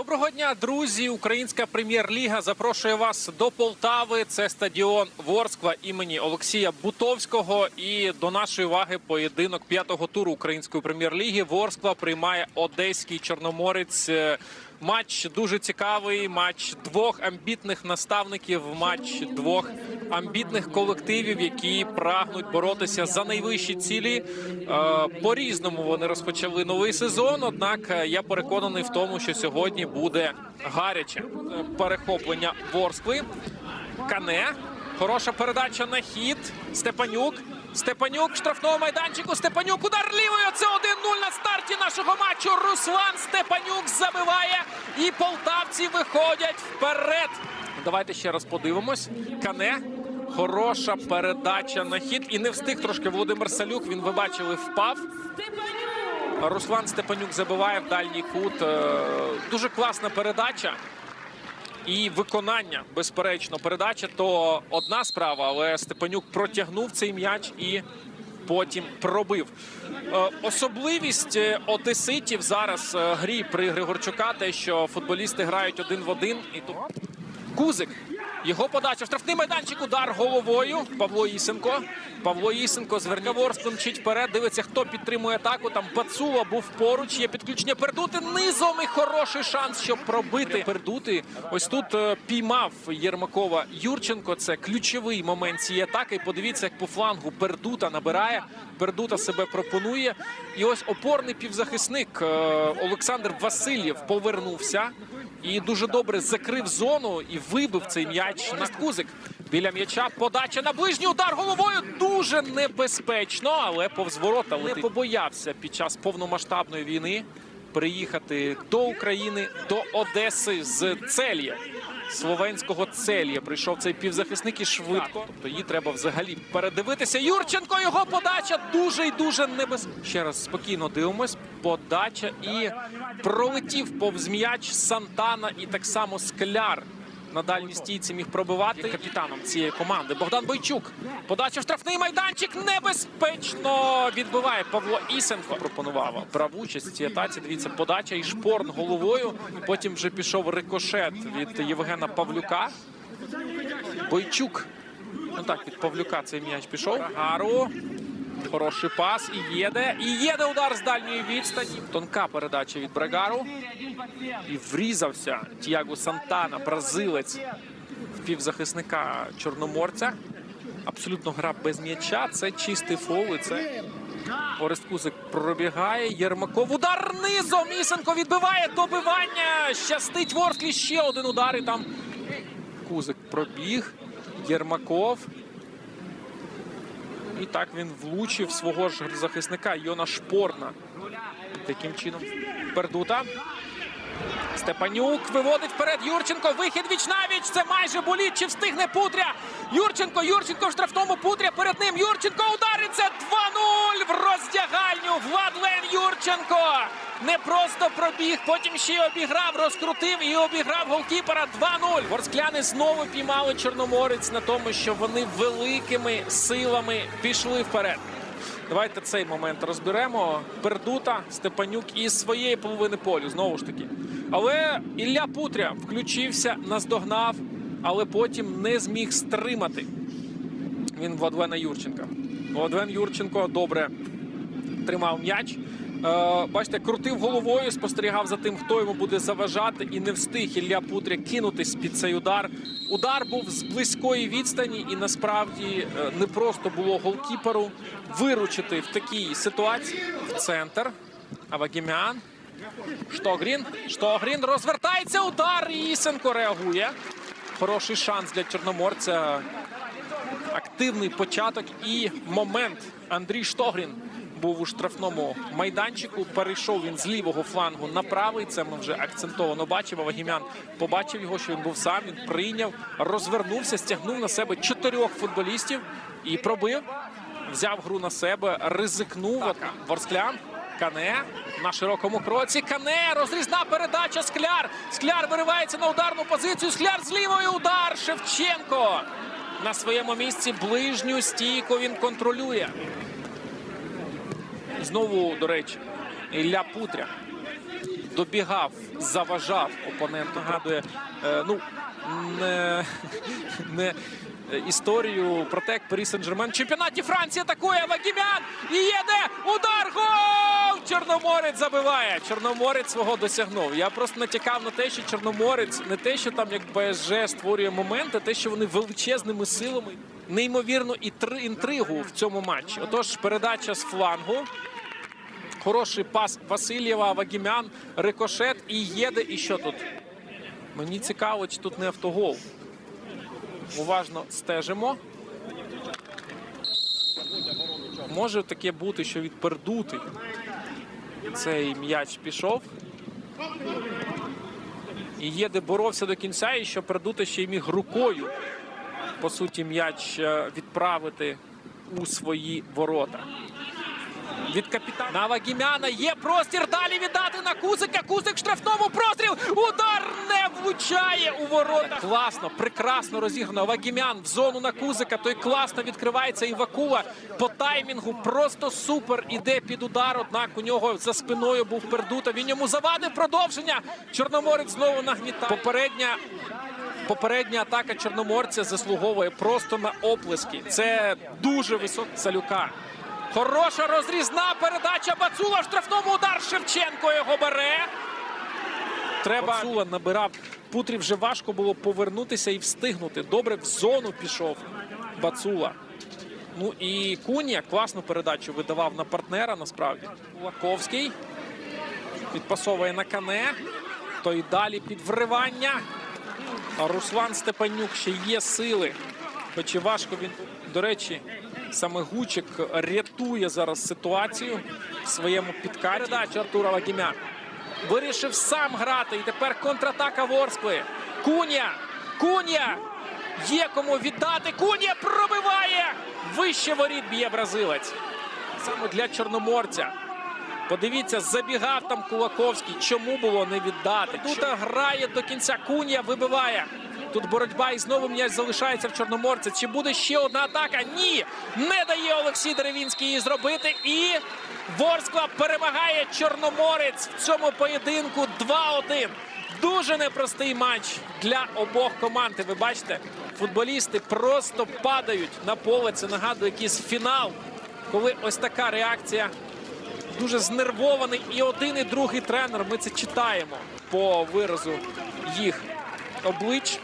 Доброго дня, друзі! Українська прем'єр-ліга запрошує вас до Полтави. Це стадіон Ворскла імені Олексія Бутовського. І до нашої уваги поєдинок п'ятого туру української прем'єр-ліги. Ворскла приймає одеський чорноморець. Е, Матч дуже цікавий. Матч двох амбітних наставників, матч двох амбітних колективів, які прагнуть боротися за найвищі цілі. Е, По-різному вони розпочали новий сезон. Однак е, я переконаний в тому, що сьогодні буде гаряче Е, перехоплення Ворскли. Кане. Хороша передача на хід. Степанюк. Степанюк в штрафному майданчику. Степанюк удар лівою. Це 1-0 на старті нашого матчу. Руслан Степанюк забиває. І полтавці виходять вперед. Давайте ще раз подивимось. Кане. Хороша передача на хід. І не встиг трошки Володимир Салюк. Він, ви бачили, впав. Руслан Степанюк забиває в дальній кут. Е, Дуже класна передача. І виконання, безперечно, передача то одна справа, але Степанюк протягнув цей м'яч і потім пробив. Е, Особливість е, одеситів зараз грі при Григорчука, те, що футболісти грають один в один. І тут Кузик. Його подача. Штрафний майданчик. Удар головою. Павло Ісенко. Павло Ісенко з Верньоворськом мчить вперед. Дивиться, хто підтримує атаку. Там Пацула був поруч. Є підключення Пердути. Низом і хороший шанс, щоб пробити. Пердути. Ось тут е, піймав Єрмакова Юрченко. Це ключовий момент цієї атаки. Подивіться, як по флангу Пердута набирає. Пердута себе пропонує. І ось опорний півзахисник е, Олександр Васильєв повернувся. І дуже добре закрив зону і вибив цей м'яч на Кузик. Біля м'яча подача на ближній удар головою. Дуже небезпечно, але повз ворота не побоявся під час повномасштабної війни приїхати до України, до Одеси з Цельє. Словенського Цельє прийшов цей півзахисник і швидко. Тобто її треба взагалі передивитися. Юрченко його подача дуже і дуже небезпечна. Ще раз спокійно дивимось. Подача і пролетів повз м'яч Сантана і так само Скляр. На дальній стійці міг пробивати капітаном цієї команди. Богдан Бойчук. Подача штрафний майданчик. Небезпечно відбиває Павло Ісенко. Пропонував брав участь в цій атаці. Дивіться, подача і шпорн головою. Потім вже пішов рикошет від Євгена Павлюка. Бойчук. Ну так, від Павлюка цей м'яч пішов. Гару. Хороший пас. І єде. І єде удар з дальньої відстані. Тонка передача від Брагару. І врізався Тіаго Сантана, бразилець півзахисника Чорноморця. Абсолютно гра без м'яча. Це чистий фол. І це Орест Кузик пробігає. Єрмаков. Удар низом. Ісенко відбиває добивання. Щастить Ворсклі. Ще один удар. І там Кузик пробіг. Єрмаков. І так він влучив свого ж захисника Йона Шпорна. Таким чином Пердута. Степанюк виводить вперед Юрченко. Вихід віч навіч. Це майже боліт. Чи встигне Путря? Юрченко. Юрченко в штрафному Путря. Перед ним Юрченко удариться 2-0 в роздягальню. Владлен Юрченко. Не просто пробіг, потім ще й обіграв, розкрутив і обіграв голкіпера 2-0. Ворскляни знову піймали Чорноморець на тому, що вони великими силами пішли вперед. Давайте цей момент розберемо. Пердута, Степанюк із своєї половини полю, знову ж таки. Але Ілля Путря включився, наздогнав, але потім не зміг стримати. Він Владлена Юрченка. Владлен Юрченко добре тримав м'яч. Е, бачите, крутив головою, спостерігав за тим, хто йому буде заважати, і не встиг Ілля Путря кинутись під цей удар. Удар був з близької відстані, і насправді е, не просто було голкіперу виручити в такій ситуації в центр. Авагімян. Штогрін. Штогрін розвертається удар. і Ісенко реагує. Хороший шанс для чорноморця. Активний початок і момент. Андрій Штогрін був у штрафному майданчику. Перейшов він з лівого флангу на правий. Це ми вже акцентовано бачимо. Вагімян побачив його, що він був сам. Він прийняв, розвернувся, стягнув на себе чотирьох футболістів і пробив. Взяв гру на себе, ризикнув. Ворсклян. Кане на широкому кроці. Кане розрізна передача. Скляр. Скляр виривається на ударну позицію. Скляр з лівої удар. Шевченко на своєму місці ближню стійку він контролює. Знову, до речі, Ілля Путря. добігав, заважав опоненту. Нагадує, е, ну не, не історію про те, як Парі Сен-Жермен в чемпіонаті Франції атакує Вагімян і їде удар гол! Чорноморець забиває. Чорноморець свого досягнув. Я просто натякав на те, що Чорноморець не те, що там як ПСЖ створює моменти, а те, що вони величезними силами, неймовірну і три- інтригу в цьому матчі. Отож, передача з флангу. Хороший пас Васильєва, Вагімян, рикошет і їде. І що тут? Мені цікаво, чи тут не автогол. Уважно стежимо. Може таке бути, що від пердути цей м'яч пішов. І Єде боровся до кінця, і що пердути ще й міг рукою, по суті, м'яч е, відправити у свої ворота. Від капітана на Вагімяна є простір. Далі віддати на Кузика. Кузик штрафному простріл. Удар не влучає у ворота. Класно, прекрасно розіграно. Вагімян в зону на Кузика. Той класно відкривається. І Вакула по таймінгу просто супер. Іде під удар. Однак у нього за спиною був пердута. Він йому завадив продовження. Чорноморець знову нагнітає. Попередня Попередня атака чорноморця заслуговує просто на оплески. Це дуже висока салюка. Хороша розрізна передача Бацула в штрафному удар. Шевченко його бере. Треба Бацула набирав. Путрі вже важко було повернутися і встигнути. Добре в зону пішов Бацула. Ну і Кунія класну передачу видавав на партнера. Насправді Кулаковський підпасовує на кане. То й далі під вривання. Руслан Степанюк ще є сили. Хоч і важко він, до речі, саме Гучик рятує зараз ситуацію в своєму підкаті. Передача Артура Вагімя. Вирішив сам грати. І тепер контратака Ворскли. Куня! Куня! Є кому віддати. Куня пробиває! Вище воріт б'є бразилець. Саме для чорноморця. Подивіться, забігав там Кулаковський. Чому було не віддати? Тут грає до кінця. Кунія вибиває. Тут боротьба і знову м'яч залишається в Чорноморця. Чи буде ще одна атака? Ні! Не дає Олексій Деревінський її зробити. І Ворскла перемагає Чорноморець в цьому поєдинку 2-1. Дуже непростий матч для обох команд. Ви бачите, футболісти просто падають на поле. Це нагадує якийсь фінал, коли ось така реакція дуже знервований і один, і другий тренер. Ми це читаємо по виразу їх облич.